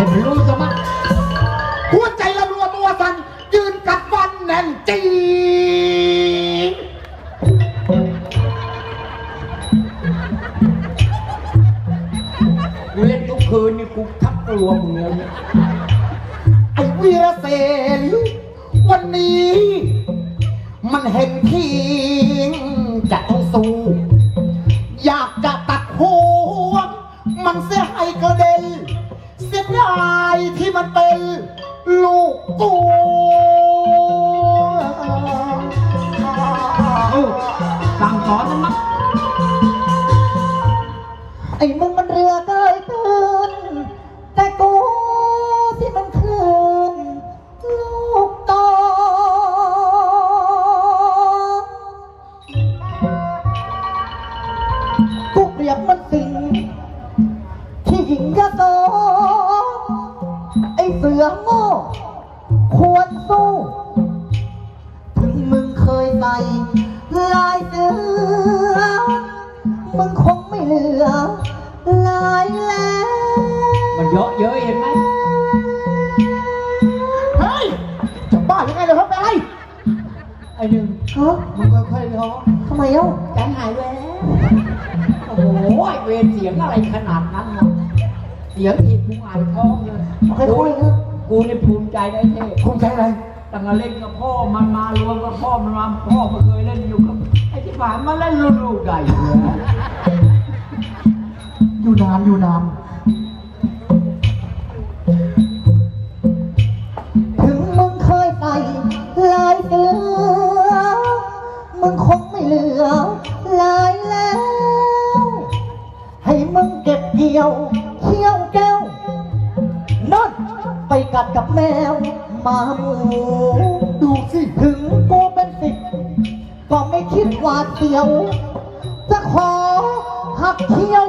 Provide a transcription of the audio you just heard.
ให้มันรู้ซะมั้งหัวใจละรัวตัวสั่นยืนกัดฟันแน่นจีดกูเล่นทุกคืนนี่กูทับกลัวมึงเลยเนี่ยไอ้วีรเสนวันนี้ มันเห็นทีจะต้องสู้ อยากจะตัดหัวมันเสีย ที่มันเป็นลูกกูเออสั่งสอนมันมั้งไอ้มึงมันเรือเกยตื้นแต่กูที่มันคลื่นลูกโตกูเปรียบมันสิ ไอ้เสือโง่ควรสู้ ถึงมึงเคยใส่ลายเสือ มึงคงไม่เหลือลายแล้ว มันเยอะเยอะเห็นไหมเฮ้ย จะบ้ายังไงเลยครับไปไอ้ไอ้หนึ่งฮะมึงค่อยๆร้องทำไมเอ้า ใจหายแววโอ้โหเวรเสียงอะไรขนาดนั้นนะ เสียงอีกกูอ่านท้องเลยค่อยๆนะกูนี่ภูมิใจได้เท่คุณใจอะไรตั้งแต่เล่นกับพ่อมันมารวมกับพ่อมันมาพ่อมันเคยเล่นอยู่กับไอ้ที่ผ่านมาเล่นลูกๆใหญ่เลยอยู่นานอยู่นานถึงมึงเคยใส่ลายเสือมึงคงไม่เหลือลายแล้ว ให้มึงเก็บเกี่ยว เขี้ยวแก้วนั่นไปกัดกับแมวหมาหมูดูสิถึงกูเป็นสิทธิ์ก็ไม่คิดหวาดเสียว จะขอหักเขี้ยว